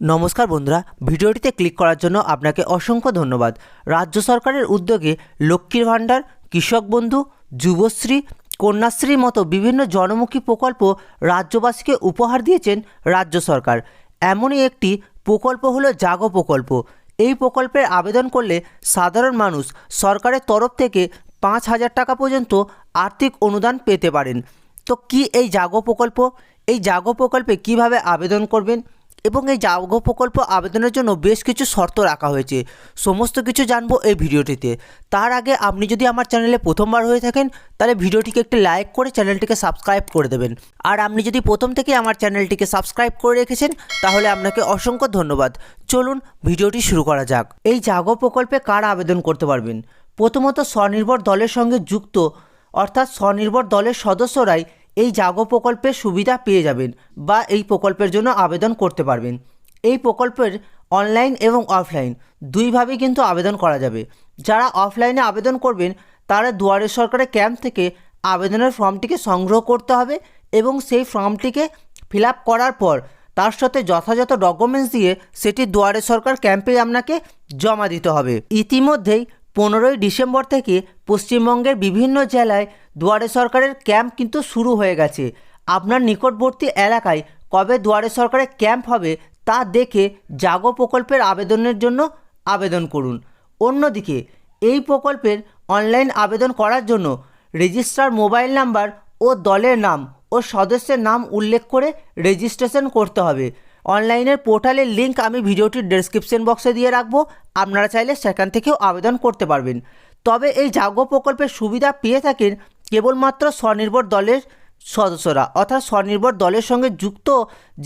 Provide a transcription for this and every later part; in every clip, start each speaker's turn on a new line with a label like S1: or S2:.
S1: নমস্কার বন্ধুরা, ভিডিওটিতে ক্লিক করার জন্য আপনাকে অসংখ্য ধন্যবাদ। রাজ্য সরকারের উদ্যোগে লক্ষ্মীর ভাণ্ডার, কৃষক বন্ধু, যুবশ্রী, কন্যাশ্রীর মতো বিভিন্ন জনমুখী প্রকল্প রাজ্যবাসীকে উপহার দিয়েছেন রাজ্য সরকার। এমনই একটি প্রকল্প হলো জাগো প্রকল্প। এই প্রকল্পের আবেদন করলে সাধারণ মানুষ সরকারের তরফ থেকে পাঁচ হাজার টাকা পর্যন্ত আর্থিক অনুদান পেতে পারেন। তো কি এই জাগো প্রকল্প? এই জাগো প্রকল্পে কীভাবে আবেদন করবেন? এবং এই জাগো প্রকল্প আবেদনের জন্য বেশ কিছু শর্ত রাখা হয়েছে। সমস্ত কিছু জানব এই ভিডিওটিতে। তার আগে আপনি যদি আমার চ্যানেলে প্রথমবার হয়ে থাকেন, তাহলে ভিডিওটিকে একটি লাইক করে চ্যানেলটিকে সাবস্ক্রাইব করে দেবেন। আর আপনি যদি প্রথম থেকে আমার চ্যানেলটিকে সাবস্ক্রাইব করে রেখেছেন, তাহলে আপনাকে অসংখ্য ধন্যবাদ। চলুন ভিডিওটি শুরু করা যাক। এই জাগো প্রকল্পে কারা আবেদন করতে পারবেন? প্রথমত স্বনির্ভর দলের সঙ্গে যুক্ত, অর্থাৎ স্বনির্ভর দলের সদস্যরাই এই জাগো প্রকল্পের সুবিধা পেয়ে যাবেন বা এই প্রকল্পের জন্য আবেদন করতে পারবেন। এই প্রকল্পের অনলাইন এবং অফলাইন দুইভাবে কিন্তু আবেদন করা যাবে। যারা অফলাইনে আবেদন করবেন, তারা দুয়ারে সরকারের ক্যাম্প থেকে আবেদনের ফর্মটিকে সংগ্রহ করতে হবে এবং সেই ফর্মটিকে ফিল করার পর তার সাথে যথাযথ ডকুমেন্টস দিয়ে সেটি দুয়ারে সরকার ক্যাম্পে আপনাকে জমা দিতে হবে। ইতিমধ্যেই পনেরোই ডিসেম্বর থেকে পশ্চিমবঙ্গের বিভিন্ন জেলায় দুয়ারে সরকারের ক্যাম্প কিন্তু শুরু হয়ে গেছে। আপনার নিকটবর্তী এলাকায় কবে দুয়ারে সরকারের ক্যাম্প হবে তা দেখে জাগো প্রকল্পের আবেদনের জন্য আবেদন করুন। অন্যদিকে, এই প্রকল্পের অনলাইন আবেদন করার জন্য রেজিস্ট্রার মোবাইল নাম্বার ও দলের নাম ও সদস্যের নাম উল্লেখ করে রেজিস্ট্রেশন করতে হবে। অনলাইনের পোর্টালের লিঙ্ক আমি ভিডিওটির ডেসক্রিপশন বক্সে দিয়ে রাখব। আপনারা চাইলে সেখান থেকেও আবেদন করতে পারবেন। তবে এই জাগো প্রকল্পের সুবিধা পেয়ে থাকেন কেবলমাত্র স্বনির্ভর দলের সদস্যরা। অর্থাৎ স্বনির্ভর দলের সঙ্গে যুক্ত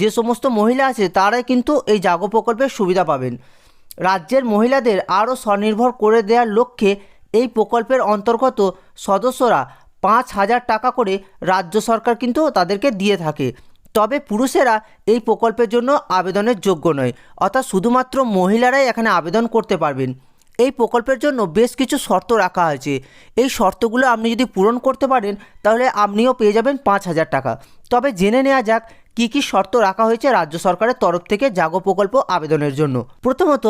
S1: যে সমস্ত মহিলা আছে, তারাই কিন্তু এই জাগো প্রকল্পের সুবিধা পাবেন। রাজ্যের মহিলাদের আরও স্বনির্ভর করে দেওয়ার লক্ষ্যে এই প্রকল্পের অন্তর্গত সদস্যরা পাঁচ হাজার টাকা করে রাজ্য সরকার কিন্তু তাদেরকে দিয়ে থাকে। তবে পুরুষেরা এই প্রকল্পের জন্য আবেদনের যোগ্য নয়। অর্থাৎ শুধুমাত্র মহিলারাই এখানে আবেদন করতে পারবেন। এই প্রকল্পের জন্য বেশ কিছু শর্ত রাখা হয়েছে। এই শর্তগুলো আপনি যদি পূরণ করতে পারেন, তাহলে আপনিও পেয়ে যাবেন পাঁচ হাজার টাকা। তবে জেনে নেওয়া যাক কী কী শর্ত রাখা হয়েছে রাজ্য সরকারের তরফ থেকে জাগো প্রকল্প আবেদনের জন্য। প্রথমত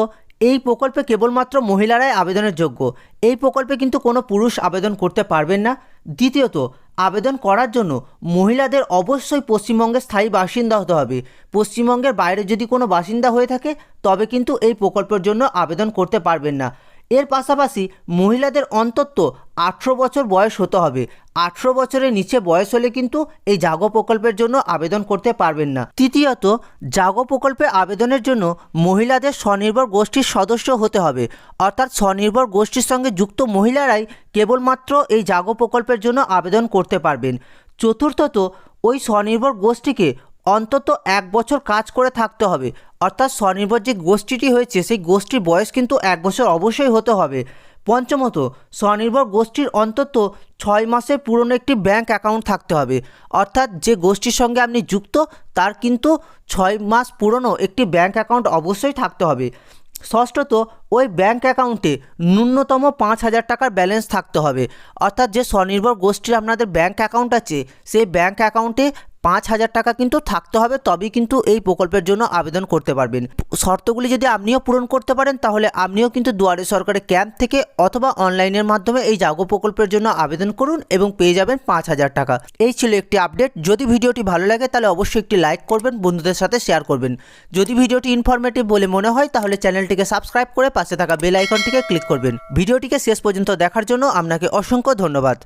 S1: এই প্রকল্পে কেবলমাত্র মহিলারাই আবেদনের যোগ্য। এই প্রকল্পে কিন্তু কোনো পুরুষ আবেদন করতে পারবেন না। দ্বিতীয়ত, আবেদন করার জন্য মহিলাদের অবশ্যই পশ্চিমবঙ্গের স্থায়ী বাসিন্দা হতে হবে। পশ্চিমবঙ্গের বাইরে যদি কোনো বাসিন্দা হয়ে থাকে, তবে কিন্তু এই প্রকল্পের জন্য আবেদন করতে পারবেন না। এর পাশাপাশি মহিলাদের অন্তত আঠেরো বছর বয়স হতে হবে। আঠেরো বছরের নিচে বয়স হলে কিন্তু এই জাগো প্রকল্পের জন্য আবেদন করতে পারবেন না। তৃতীয়ত, জাগো প্রকল্পে আবেদনের জন্য মহিলাদের স্বনির্ভর গোষ্ঠীর সদস্য হতে হবে। অর্থাৎ স্বনির্ভর গোষ্ঠীর সঙ্গে যুক্ত মহিলারাই কেবলমাত্র এই জাগো প্রকল্পের জন্য আবেদন করতে পারবেন। চতুর্থত, ওই স্বনির্ভর গোষ্ঠীকে অন্তত এক বছর কাজ করে থাকতে হবে। অর্থাৎ স্বনির্ভর যে গোষ্ঠীটি হয়েছে, সেই গোষ্ঠীর বয়স কিন্তু এক বছর অবশ্যই হতে হবে। পঞ্চমত, স্বনির্ভর গোষ্ঠীর অন্তত ছয় মাসের পুরনো একটি ব্যাংক অ্যাকাউন্ট থাকতে হবে। অর্থাৎ যে গোষ্ঠীর সঙ্গে আপনি যুক্ত, তার কিন্তু ছয় মাস পুরনো একটি ব্যাংক অ্যাকাউন্ট অবশ্যই থাকতে হবে। ষষ্ঠত, ওই ব্যাংক অ্যাকাউন্টে ন্যূনতম পাঁচ হাজার টাকার ব্যালেন্স থাকতে হবে। অর্থাৎ যে স্বনির্ভর গোষ্ঠীর আপনাদের ব্যাংক অ্যাকাউন্ট আছে, সেই ব্যাংক অ্যাকাউন্টে পাঁচ হাজার টাকা কিন্তু থাকতে হবে, তবেই কিন্তু এই প্রকল্পের জন্য আবেদন করতে পারবেন। শর্তগুলি যদি আপনিও পূরণ করতে পারেন, তাহলে আপনিও কিন্তু দুয়ারে সরকারের ক্যাম্প থেকে অথবা অনলাইনের মাধ্যমে এই জাগো প্রকল্পের জন্য আবেদন করুন এবং পেয়ে যাবেন পাঁচ হাজার টাকা। এই ছিল একটি আপডেট। যদি ভিডিওটি ভালো লাগে, তাহলে অবশ্যই একটি লাইক করবেন, বন্ধুদের সাথে শেয়ার করবেন। যদি ভিডিওটি ইনফরমেটিভ বলে মনে হয়, তাহলে চ্যানেলটিকে সাবস্ক্রাইব করে পাশে থাকা বেল আইকনটিকে ক্লিক করবেন। ভিডিওটিকে শেষ পর্যন্ত দেখার জন্য আপনাকে অসংখ্য ধন্যবাদ।